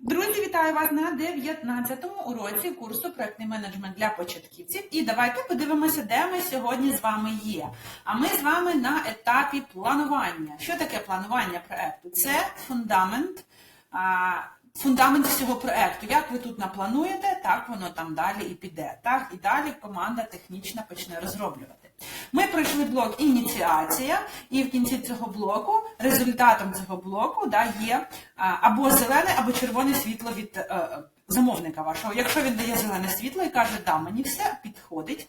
Друзі, вітаю вас на 19-му уроці курсу проектний менеджмент для початківців. І давайте подивимося, де ми сьогодні з вами є. А ми з вами на етапі планування. Що таке планування проекту? Це фундамент. Фундамент всього проекту. Як ви тут наплануєте, так воно там далі і піде. Так і далі команда технічна почне розроблювати. Ми пройшли блок ініціація, і в кінці цього блоку результатом цього блоку да, є або зелене, або червоне світло від е, замовника вашого. Якщо він дає зелене світло і каже, да, мені все підходить,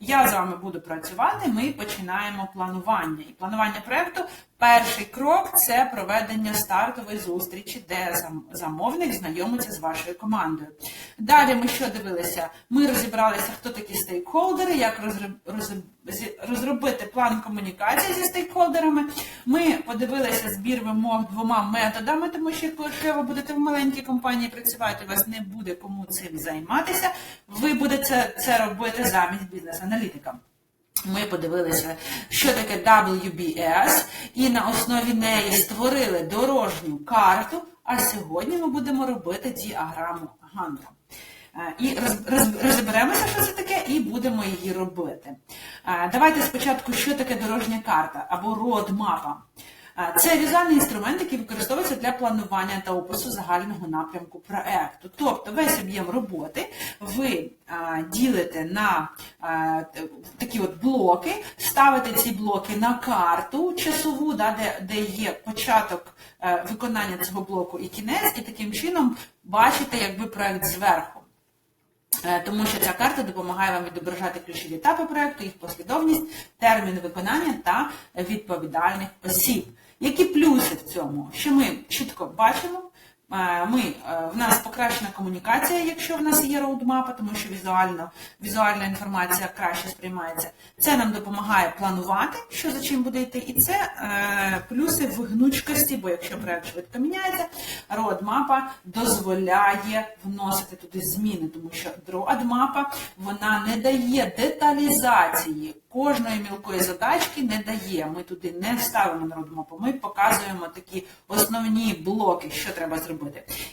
я з вами буду працювати, ми починаємо планування. І планування проєкту перший крок це проведення стартової зустрічі, де замовник знайомиться з вашою командою. Далі ми що дивилися? Ми розібралися, хто такі стейкхолдери, як розробити план комунікації зі стейкхолдерами. Ми подивилися збір вимог двома методами, тому що якщо ви будете в маленькій компанії працювати, у вас не буде кому цим займатися. Ви будете це, робити замість бізнес-аналітика. Ми подивилися, що таке WBS, і на основі неї створили дорожню карту. А сьогодні ми будемо робити діаграму Ганта. Е, І роз- роз- розберемося, що це таке, і будемо її робити. Е, Давайте спочатку, що таке дорожня карта або родмапа. Це візуальний інструмент, який використовується для планування та опису загального напрямку проекту. Тобто весь об'єм роботи ви ділите на такі от блоки, ставите ці блоки на карту часову, де, де є початок е, виконання цього блоку і кінець, і таким чином бачите якби проект зверху. Е, Тому що ця карта допомагає вам відображати ключові етапи проекту, їх послідовність, термін виконання та відповідальних осіб. Які плюси в цьому? Що ми чітко бачимо, ми, е, в нас покращена комунікація, якщо в нас є роудмапа, тому що візуально, візуальна інформація краще сприймається. Це нам допомагає планувати, що за чим буде йти, і це е, плюси в гнучкості, бо якщо проект швидко міняється, родмапа дозволяє вносити туди зміни, тому що родмапа вона не дає деталізації кожної мілкої задачки не дає. Ми туди не ставимо на родмапу, ми показуємо такі основні блоки, що треба зробити.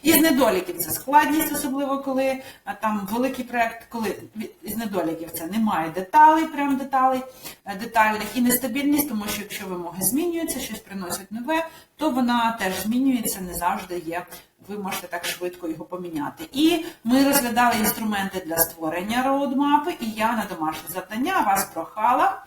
Із недоліків це складність, особливо коли там великий проект, коли із недоліків це немає деталей, прям деталей е, детальних і нестабільність, тому що якщо вимоги змінюються, щось приносить нове, то вона теж змінюється, не завжди є. Ви можете так швидко його поміняти. І ми розглядали інструменти для створення роудмапи, і я на домашнє завдання вас прохала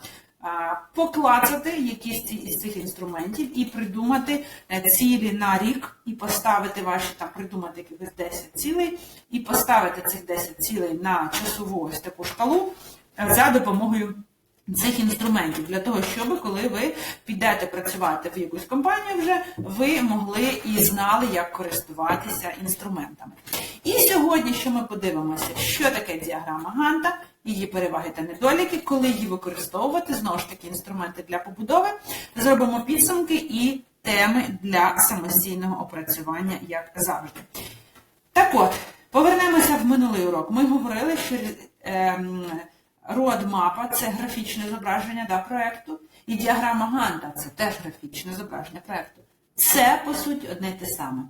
поклацати якісь із цих інструментів і придумати е, цілі на рік, і поставити ваші там, придумати якихось 10 цілей, і поставити цих 10 цілей на часову ось таку шкалу е, за допомогою цих інструментів. Для того, щоб коли ви підете працювати в якусь компанію, вже ви могли і знали, як користуватися інструментами. І сьогодні, що ми подивимося, що таке діаграма Ганта, її переваги та недоліки, коли її використовувати, знову ж таки, інструменти для побудови, зробимо підсумки і теми для самостійного опрацювання, як завжди. Так от, повернемося в минулий урок. Ми говорили, що ем, родмапа це графічне зображення да, проєкту, і діаграма Ганта це теж графічне зображення проєкту. Це, по суті, одне й те саме.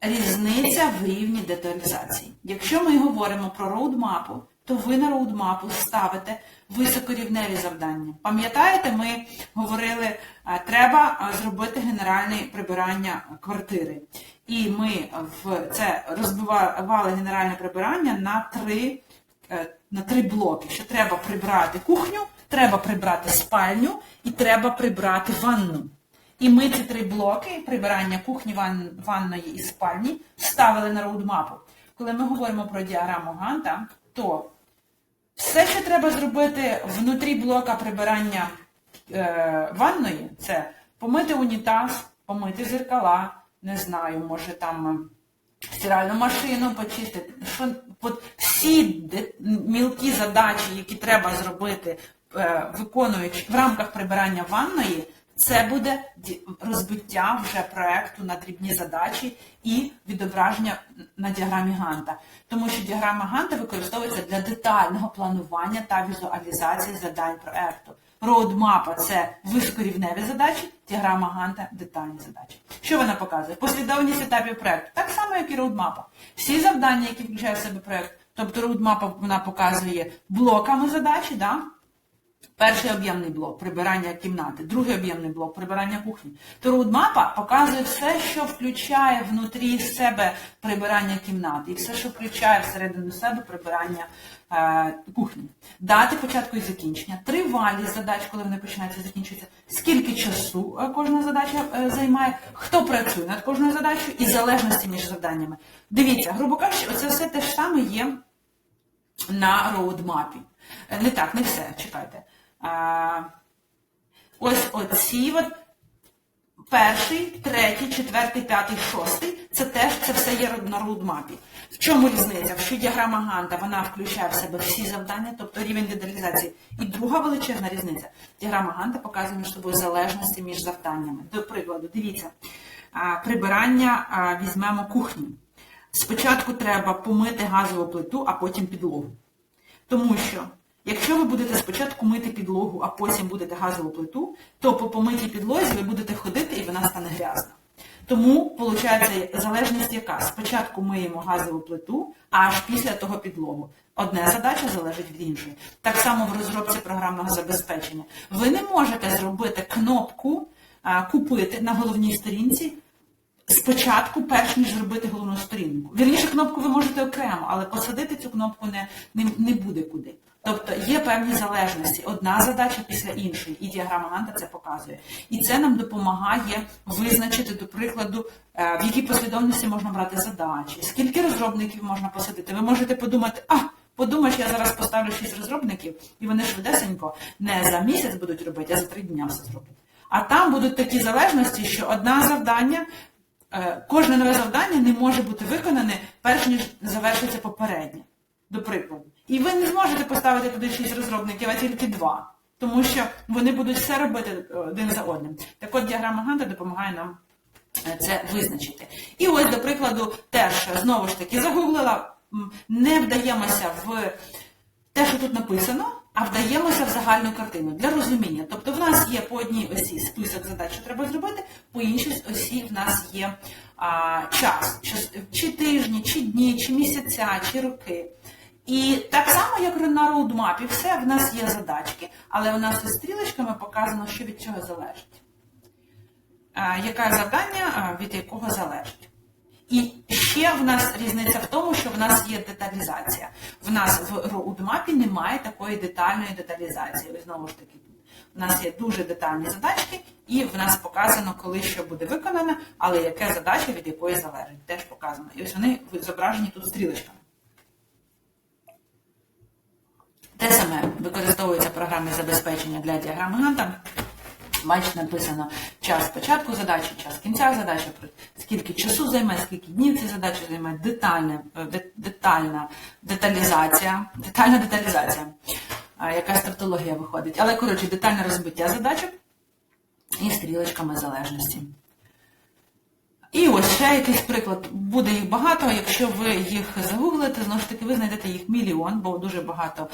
Різниця в рівні деталізації. Якщо ми говоримо про роудмапу, то ви на роудмапу ставите високорівневі завдання. Пам'ятаєте, ми говорили, треба зробити генеральне прибирання квартири. І ми в це розбивали генеральне прибирання на три, е, на три блоки. Що треба прибрати кухню, треба прибрати спальню і треба прибрати ванну. І ми ці три блоки прибирання кухні, ван- ванної і спальні ставили на роудмапу. Коли ми говоримо про діаграму Ганта, то все, що треба зробити внутрі блока прибирання е, ванної, це помити унітаз, помити зеркала, не знаю, може там е, стиральну машину почистити. Що, от всі мілкі задачі, які треба зробити, е, виконуючи в рамках прибирання ванної, це буде розбиття вже проекту на дрібні задачі і відображення на діаграмі Ганта. Тому що діаграма Ганта використовується для детального планування та візуалізації завдань проекту. Роудмапа це високорівневі задачі, діаграма Ганта детальні задачі. Що вона показує? Послідовність етапів проекту. Так само як і роудмапа. Всі завдання, які включає в себе проєкт, тобто роудмапа вона показує блоками задачі, да? Перший об'ємний блок прибирання кімнати, другий об'ємний блок прибирання кухні. То роудмапа показує все, що включає внутрі себе прибирання кімнати, і все, що включає всередину себе прибирання е, кухні. Дати початку і закінчення, тривалість задач, коли вони починаються і закінчуються, скільки часу е, кожна задача е, займає, хто працює над кожною задачею і залежності між завданнями. Дивіться, грубо кажучи, оце все те ж саме є на роудмапі. Е, Не так, не все, чекайте. А, ось оці от перший, третій, четвертий, п'ятий, шостий. Це теж це все є на роудмапі. В чому різниця? Що діаграма Ганта вона включає в себе всі завдання, тобто рівень деталізації. І друга величезна різниця. Діаграма Ганта показує між собою залежності між завданнями. До прикладу, дивіться, прибирання візьмемо кухні. Спочатку треба помити газову плиту, а потім підлогу. Тому що, якщо ви будете спочатку мити підлогу, а потім будете газову плиту, то по помитій підлозі ви будете ходити і вона стане грязна. Тому, виходить, залежність яка? Спочатку миємо газову плиту, аж після того підлогу. Одна задача залежить від іншої. Так само в розробці програмного забезпечення. Ви не можете зробити кнопку купити на головній сторінці спочатку, перш ніж зробити головну сторінку. Вірніше, кнопку ви можете окремо, але посадити цю кнопку не, не, не буде куди. Тобто є певні залежності, одна задача після іншої, і діаграма Ганта це показує. І це нам допомагає визначити, до прикладу, е, в якій послідовності можна брати задачі, скільки розробників можна посадити. Ви можете подумати, а, подумаєш, я зараз поставлю 6 розробників, і вони швидесенько не за місяць будуть робити, а за три дня все зроблять. А там будуть такі залежності, що одне завдання Е, кожне нове завдання не може бути виконане, перш ніж завершиться попереднє, до прикладу. І ви не зможете поставити туди 6 розробників, а тільки два, тому що вони будуть все робити е, один за одним. Так от діаграма Ганта допомагає нам е, це визначити. І ось, до прикладу, теж знову ж таки загуглила, не вдаємося в те, що тут написано, а вдаємося в загальну картину для розуміння. Тобто в нас є по одній осі список задач, що треба зробити, по іншій осі в нас є а, час, чи, чи тижні, чи дні, чи місяця, чи роки. І так само, як на роудмапі, все в нас є задачки, але у нас із стрілочками показано, що від чого залежить. Яке завдання від якого залежить. І ще в нас різниця в тому, що в нас є деталізація. В нас в роудмапі немає такої детальної деталізації. Ось знову ж таки, в нас є дуже детальні задачки, і в нас показано, коли що буде виконано, але яке задача від якої залежить. Теж показано. І ось вони зображені тут стрілочками. Те саме використовується програмне забезпечення для діаграми Ганта. Бачите, написано час початку задачі, час кінця задачі, скільки часу займе, скільки днів ці задачі займе, детальна, детальна деталізація, детальна деталізація, якась тавтологія виходить. Але, коротше, детальне розбиття задачок і стрілочками залежності. І ось ще якийсь приклад. Буде їх багато. Якщо ви їх загуглите, знову ж таки ви знайдете їх мільйон, бо дуже багато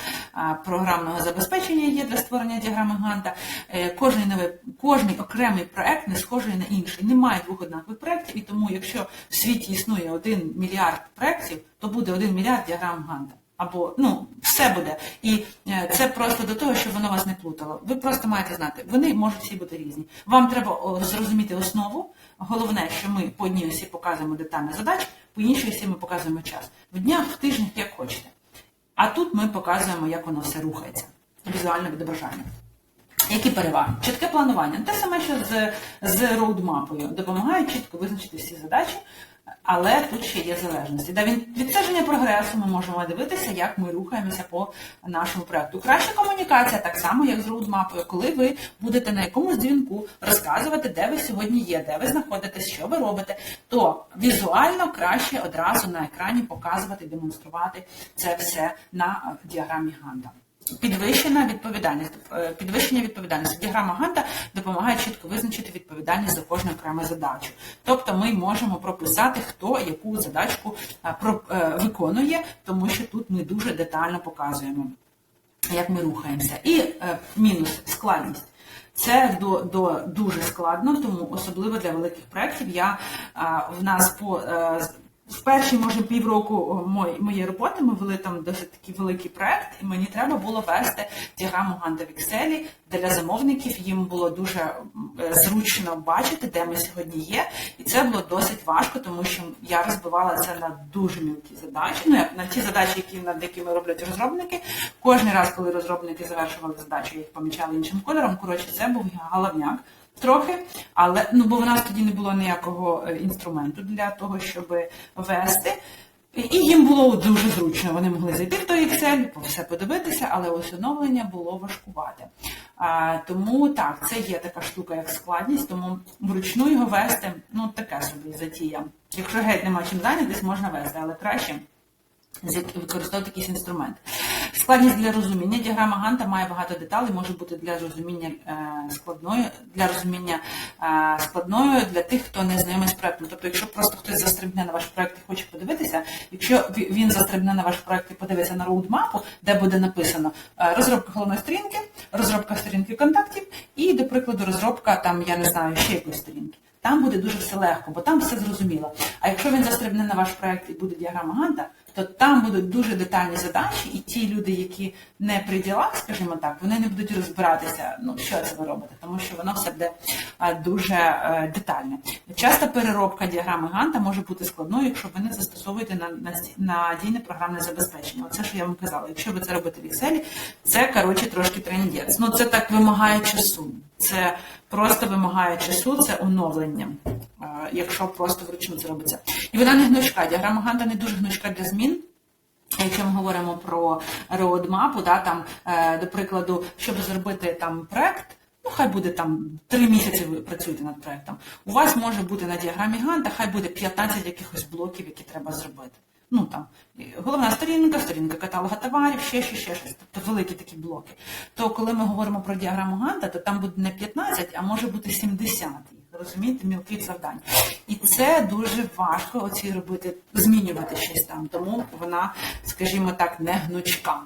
програмного забезпечення є для створення діаграми Ганта. Е, Кожний новий, кожний окремий проект не схожий на інший. Немає двох однакових проєктів, і тому, якщо в світі існує один мільярд проєктів, то буде один мільярд діаграм Ганта. Або ну все буде. І е, це просто до того, щоб воно вас не плутало. Ви просто маєте знати, вони можуть всі бути різні. Вам треба зрозуміти основу. Головне, що ми по одній осі показуємо детальні задач, по іншій осі ми показуємо час. В днях, в тижнях, як хочете. А тут ми показуємо, як воно все рухається. Візуальне відображання. Які переваги? Чітке планування. Те саме, що з, з роудмапою. Допомагає чітко визначити всі задачі, але тут ще є залежності. Де від відстеження прогресу ми можемо дивитися, як ми рухаємося по нашому проекту. Краща комунікація, так само, як з роудмапою, коли ви будете на якомусь дзвінку розказувати, де ви сьогодні є, де ви знаходитесь, що ви робите, то візуально краще одразу на екрані показувати, демонструвати це все на діаграмі Ганта. Підвищена відповідальність. Е, Підвищення відповідальності. Діаграма Ганта допомагає чітко визначити відповідальність за кожну окрему задачу. Тобто ми можемо прописати, хто яку задачку е, е, виконує, тому що тут ми дуже детально показуємо, як ми рухаємося. І мінус складність. Це до, до дуже складно, тому особливо для великих проєктів я в нас по в перші, може, півроку моєї роботи ми вели там досить такий великий проект, і мені треба було вести діаграму Ганта в Excel для замовників. Їм було дуже е, зручно бачити, де ми сьогодні є. І це було досить важко, тому що я розбивала це на дуже мілкі задачі. Ну на ті задачі, які над якими роблять розробники. Кожен раз, коли розробники завершували задачу, їх помічали іншим кольором. Коротше, це був головняк. Трохи, але ну бо в нас тоді не було ніякого е, інструменту для того, щоб вести. І їм було дуже зручно. Вони могли зайти в той Excel, все подивитися, але ось оновлення було важкувати. А, тому так, це є така штука, як складність, тому вручну його вести, ну таке собі затія. Якщо геть нема чим зайнятись, можна вести, але краще використовувати якийсь інструмент. Складність для розуміння. Діаграма Ганта має багато деталей, може бути для розуміння е, складною, для розуміння е, складною для тих, хто не знайомий з проектом. Тобто, якщо просто хтось застрибне на ваш проект і хоче подивитися, якщо він застрибне на ваш проект і подивиться на роудмапу, де буде написано е, розробка головної сторінки, розробка сторінки контактів і, до прикладу, розробка там, я не знаю, ще якоїсь сторінки. Там буде дуже все легко, бо там все зрозуміло. А якщо він застрибне на ваш проект і буде діаграма Ганта, то там будуть дуже детальні задачі, і ті люди, які не при ділах, скажімо так, вони не будуть розбиратися, ну що це ви робите, тому що воно все буде дуже е, детальне. Часто переробка діаграми Ганта може бути складною, якщо ви не застосовуєте на, на, надійне програмне забезпечення. Оце що я вам казала. Якщо ви це робите в Excel, це коротше трошки трендець. Ну це так вимагає часу. Це просто вимагає часу, це оновлення, е, якщо просто вручну це робиться. І вона не гнучка. Діаграма Ганта не дуже гнучка для змін. Якщо ми говоримо про роудмапу, да, там, е, до прикладу, щоб зробити там проект, ну хай буде там три місяці ви працюєте над проектом. У вас може бути на діаграмі Ганта, хай буде 15 якихось блоків, які треба зробити. Ну там головна сторінка, сторінка каталога товарів, ще, ще, ще щось. Тобто великі такі блоки. То коли ми говоримо про діаграму Ганта, то там буде не 15, а може бути 70 їх. Розумієте, мілких завдань. І це дуже важко оці робити, змінювати щось там. Тому вона, скажімо так, не гнучка.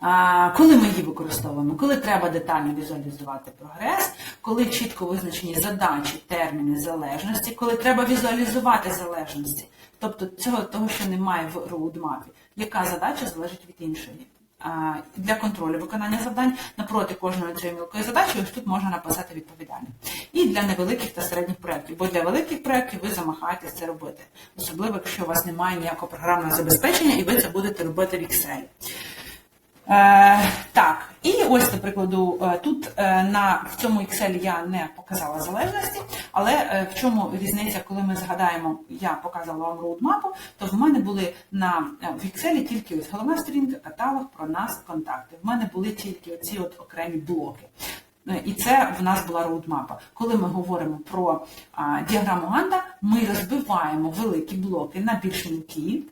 А, Коли ми її використовуємо? Коли треба детально візуалізувати прогрес, коли чітко визначені задачі, терміни залежності, коли треба візуалізувати залежності, тобто цього того, що немає в роудмапі, яка задача залежить від іншої. Для контролю виконання завдань напроти кожної мілкої задачі, ось тут можна написати відповідальне. І для невеликих та середніх проєктів, бо для великих проєктів ви замахаєтесь це робити, особливо якщо у вас немає ніякого програмного забезпечення і ви це будете робити в Excel. Е, так, і ось, до прикладу, е, тут е, на, в цьому Excel я не показала залежності, але в чому різниця, коли ми згадаємо, я показала вам роудмапу, то в мене були на, в Excel тільки ось головна сторінка, каталог, про нас, контакти. В мене були тільки оці от окремі блоки. І це в нас була роудмапа. Коли ми говоримо про а, діаграму Ганта, ми розбиваємо великі блоки на більш мілкі,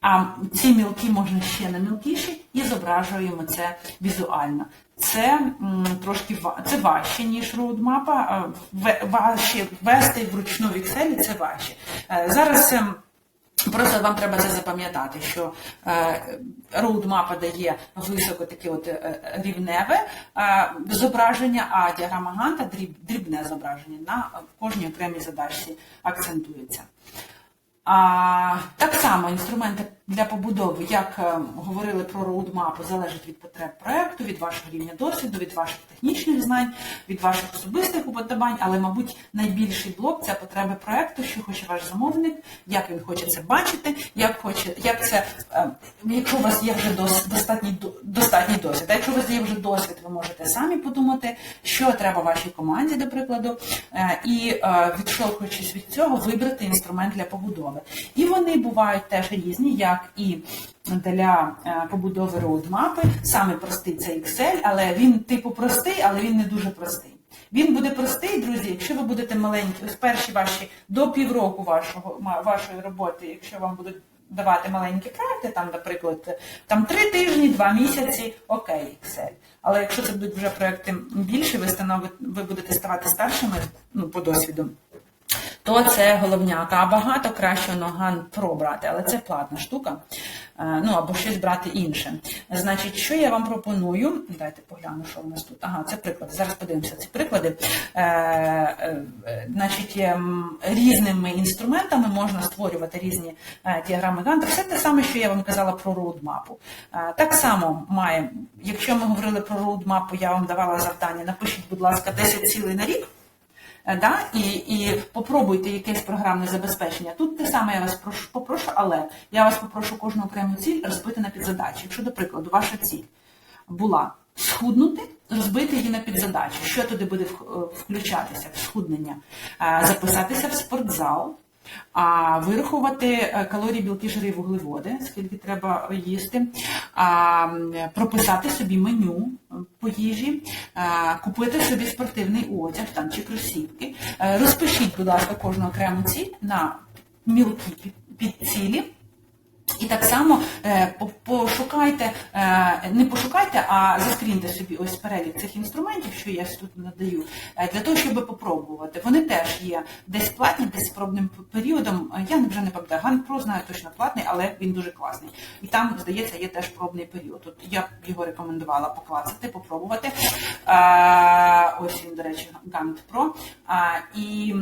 а ці мілкі можна ще на мілкіші і зображуємо це візуально. Це трошки це важче, ніж роудмапа. а, Важче вести вручну в Excel це важче. Е, Зараз. ем, Просто вам треба це запам'ятати, що е, роудмапа дає високо таке от е, рівневе е, зображення, а діаграма Ганта дрібне зображення на кожній окремій задачці акцентується. Так само інструменти для побудови, як е, говорили про роудмапу, залежать від потреб проекту, від вашого рівня досвіду, від ваших технічних знань, від ваших особистих уподобань, але, мабуть, найбільший блок це потреби проекту, що хоче ваш замовник, як він хоче це бачити, як хоче, як це, е, якщо у вас є вже достатній, достатній досвід. А якщо у вас є вже досвід, ви можете самі подумати, що треба вашій команді, до прикладу, е, і відштовхуючись від цього, вибрати інструмент для побудови. І вони бувають теж різні, як і для е, побудови роудмапи. Саме простий це Excel, але він типу простий, але він не дуже простий. Він буде простий, друзі, якщо ви будете маленькі, ось перші ваші до півроку вашого вашої роботи, якщо вам будуть давати маленькі проекти, там, наприклад, там три тижні, два місяці, окей, Excel. Але якщо це будуть вже проекти більше, ви ви будете ставати старшими ну, по досвіду то це головняк. А багато краще Ноган Pro брати, але це платна штука. е, ну або щось брати інше. Значить, що я вам пропоную? Дайте погляну, що у нас тут. Ага, це приклади. Зараз подивимося ці приклади. Е, е, Значить, різними інструментами можна створювати різні діаграми Ганта. Все те саме, що я вам казала про роудмапу. Так само має, якщо ми говорили про роудмапу, я вам давала завдання, напишіть, будь ласка, 10 цілей на рік. Е, Да? І, і попробуйте якесь програмне забезпечення. Тут те саме я вас прошу, попрошу, але я вас попрошу кожну окрему ціль розбити на підзадачі. Якщо, до прикладу, ваша ціль була схуднути, розбити її на підзадачі. Що туди буде е, включатися в схуднення? Е, Записатися в спортзал, а вирахувати е, калорії, білки, жири вуглеводи, скільки треба їсти, а, прописати собі меню е, по їжі, а, купити собі спортивний одяг там, чи кросівки. Е, Розпишіть, будь ласка, кожну окрему ціль на мілкі під- підцілі. І так само е, пошукайте, е, не пошукайте, а заскріньте собі ось перелік цих інструментів, що я тут надаю, е, для того, щоб попробувати. Вони теж є десь платні, десь пробним періодом. Я вже не пам'ятаю, Ган Про знаю точно платний, але він дуже класний. І там, здається, є теж пробний період. От я б його рекомендувала поклацати, попробувати. Ось він, до речі. А, І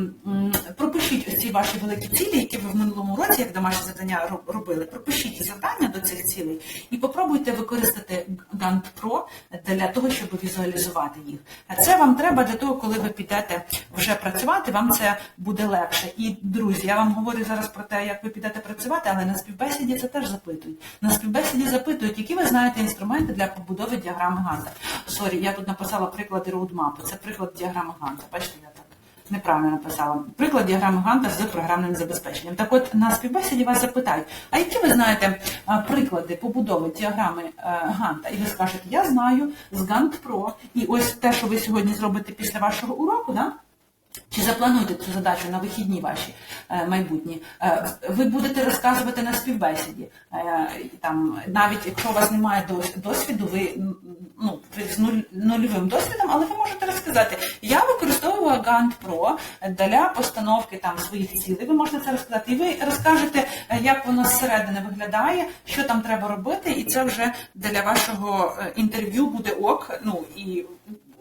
пропишіть ось ці ваші великі цілі, які ви в минулому році, як домашнє завдання робили. Пропишіть завдання до цих цілей і попробуйте використати Gantt Pro для того, щоб візуалізувати їх. Це вам треба для того, коли ви підете вже працювати, вам це буде легше. І друзі, я вам говорю зараз про те, як ви підете працювати, але на співбесіді це теж запитують. На співбесіді запитують, які ви знаєте інструменти для побудови діаграми Ганта. Сорі, я тут написала приклади роудмапу. Це приклад діаграми Ганта. Бачите, я так неправильно написала. Приклад діаграми Ганта з програмним забезпеченням. Так от на співбесіді вас запитають, а які ви знаєте приклади побудови діаграми е, Ганта? І ви скажете, я знаю з Гант Про. І ось те, що ви сьогодні зробите після вашого уроку, да? Чи заплануєте цю задачу на вихідні ваші е, майбутні? Е, ви будете розказувати на співбесіді. Е, там, навіть якщо у вас немає досвіду, ви, ну, ви з нуль, нульовим досвідом, але ви можете розказати. Я використовую Gantt Pro для постановки там своїх цілей. Ви можете це розказати. І ви розкажете, як воно зсередини виглядає, що там треба робити, і це вже для вашого інтерв'ю буде ок. Ну і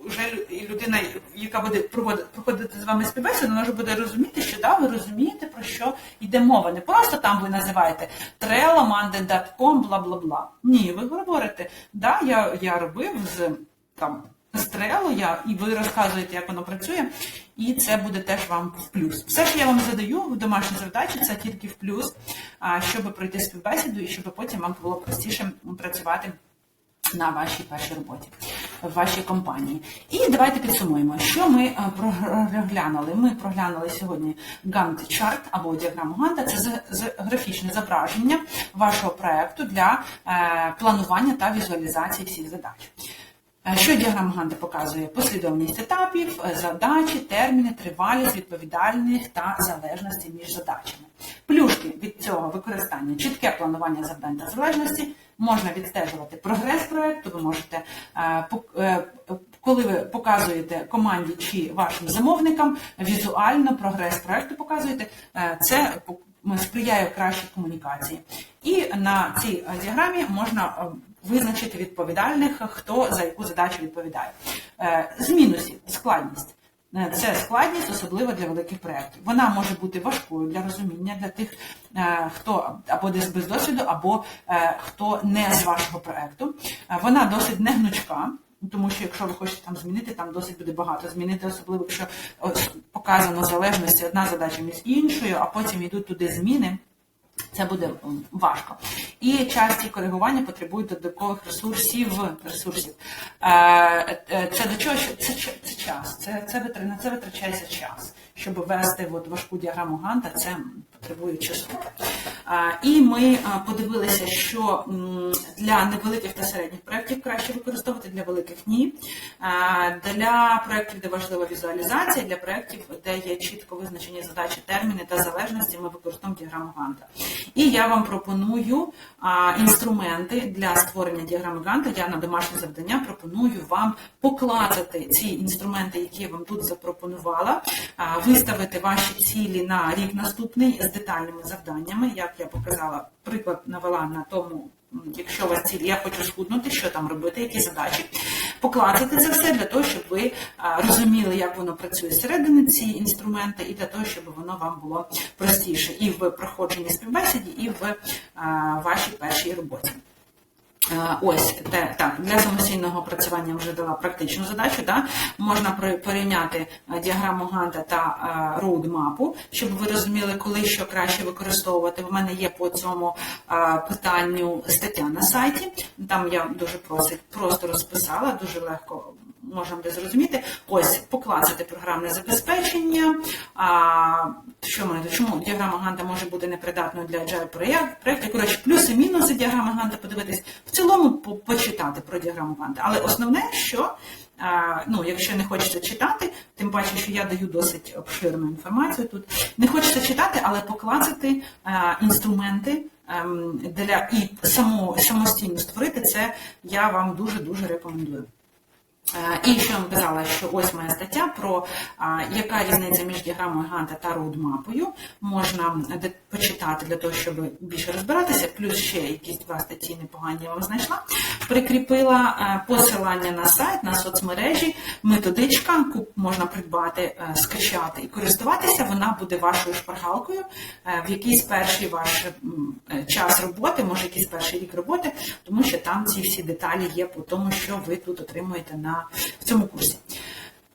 вже людина, яка буде проходити з вами співбесіду, вона вже буде розуміти, що да, ви розумієте, про що йде мова. Не просто там ви називаєте trello, бла бла бла. Ні, ви говорите, да, я, я робив з там. З Trello я, і ви розказуєте, як воно працює, і це буде теж вам в плюс. Все, що я вам задаю в домашній задачі, це тільки в плюс, щоб пройти співбесіду і щоб потім вам було простіше працювати на вашій першій роботі, в вашій компанії. І давайте підсумуємо, що ми е, проглянули. Ми проглянули сьогодні Gantt chart або діаграму Ганта. Це графічне зображення вашого проекту для е, планування та візуалізації всіх задач. Е, Що діаграма Ганта показує? Послідовність етапів, задачі, терміни, тривалість, відповідальних та залежності між задачами. Плюшки від цього використання чітке планування завдань та залежності, можна відстежувати прогрес проекту, ви можете, е, е, коли ви показуєте команді чи вашим замовникам, візуально прогрес проекту показуєте, е, це сприяє кращій комунікації. І на цій діаграмі можна визначити відповідальних, хто за яку задачу відповідає. З мінусів складність. Е, Це складність, особливо для великих проєктів. Вона може бути важкою для розуміння для тих, е, хто або десь без досвіду, або е, хто не з вашого проєкту. Вона досить не гнучка. Тому що якщо ви хочете там змінити, там досить буде багато змінити, особливо якщо показано залежності одна задача між іншою, а потім йдуть туди зміни. Це буде важко. І часті коригування потребують додаткових ресурсів. ресурсів. Е, е, Це до чого? Це, це час. Це, це, на це витрачається час. Щоб ввести от важку діаграму Ганта, це потребує часу. І ми подивилися, що для невеликих та середніх проєктів краще використовувати, для великих ні. Для проєктів, де важлива візуалізація, для проєктів, де є чітко визначені задачі, терміни та залежності, ми використовуємо діаграму Ганта. І я вам пропоную інструменти для створення діаграми Ганта. Я на домашнє завдання пропоную вам покласти ці інструменти, які я вам тут запропонувала, виставити ваші цілі на рік наступний з детальними завданнями, як я показала, приклад навела на тому, якщо у вас ціль, я хочу схуднути, що там робити, які задачі. Покласти це все для того, щоб ви розуміли, як воно працює зсередини ці інструменти, і для того, щоб воно вам було простіше і в проходженні співбесіді, і в вашій першій роботі. Е, Ось те, так для самостійного працювання вже дала практичну задачу. Да? Можна порівняти е, діаграму Ганта та е, роудмапу, щоб ви розуміли, коли що краще використовувати. В мене є по цьому питанню стаття на сайті. Там я дуже просто розписала, дуже легко. Можна буде зрозуміти, ось покласти програмне забезпечення. А, що мене чому діаграма Ганта може бути непридатною для agile проєкт- проєкту? Коротше, плюси, мінуси діаграми Ганта подивитись в цілому по- почитати про діаграму Ганта. Але основне, що а, ну, якщо не хочеться читати, тим паче, що я даю досить обширну інформацію тут. Не хочеться читати, але поклацати а, інструменти. ем, Для і само, самостійно створити це я вам дуже дуже рекомендую. Е, І я вам казала, що ось моя стаття про а, яка різниця між діаграмою Ганта та роудмапою. Можна почитати для того, щоб більше розбиратися. Плюс ще якісь два статті непогані я вам знайшла. Прикріпила е, посилання на сайт, на соцмережі, методичка, яку можна придбати, е, скачати і користуватися. Вона буде вашою шпаргалкою е, в якийсь перший ваш час роботи, може якийсь перший рік роботи, тому що там ці всі деталі є по тому, що ви тут отримуєте на в цьому курсі.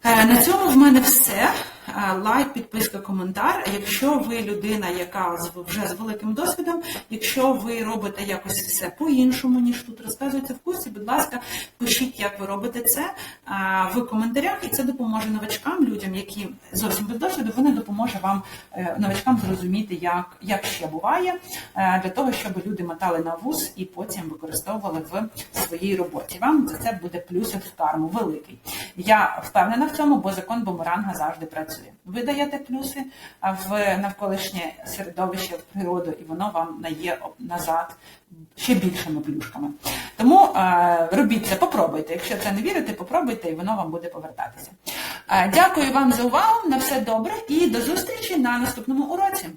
На цьому в мене все. Е, Лайк, підписка, коментар. Якщо ви людина, яка вже з великим досвідом, якщо ви робите якось все по-іншому, ніж тут розказується в курсі, будь ласка, пишіть, як ви робите це е, в коментарях, і це допоможе новачкам, людям, які зовсім без досвіду, вони допоможе вам е, новачкам зрозуміти, як, як ще буває, для того, щоб люди мотали на вуз і потім використовували в своїй роботі. Вам за це буде плюсик в карму великий. Я впевнена в цьому, бо закон бумеранга завжди працює. Ви даєте плюси в навколишнє середовище, в природу, і воно вам дає назад ще більшими плюшками. Тому е, робіть це, попробуйте. Якщо це не вірите, попробуйте, і воно вам буде повертатися. Е, дякую вам за увагу. На все добре і до зустрічі на наступному уроці.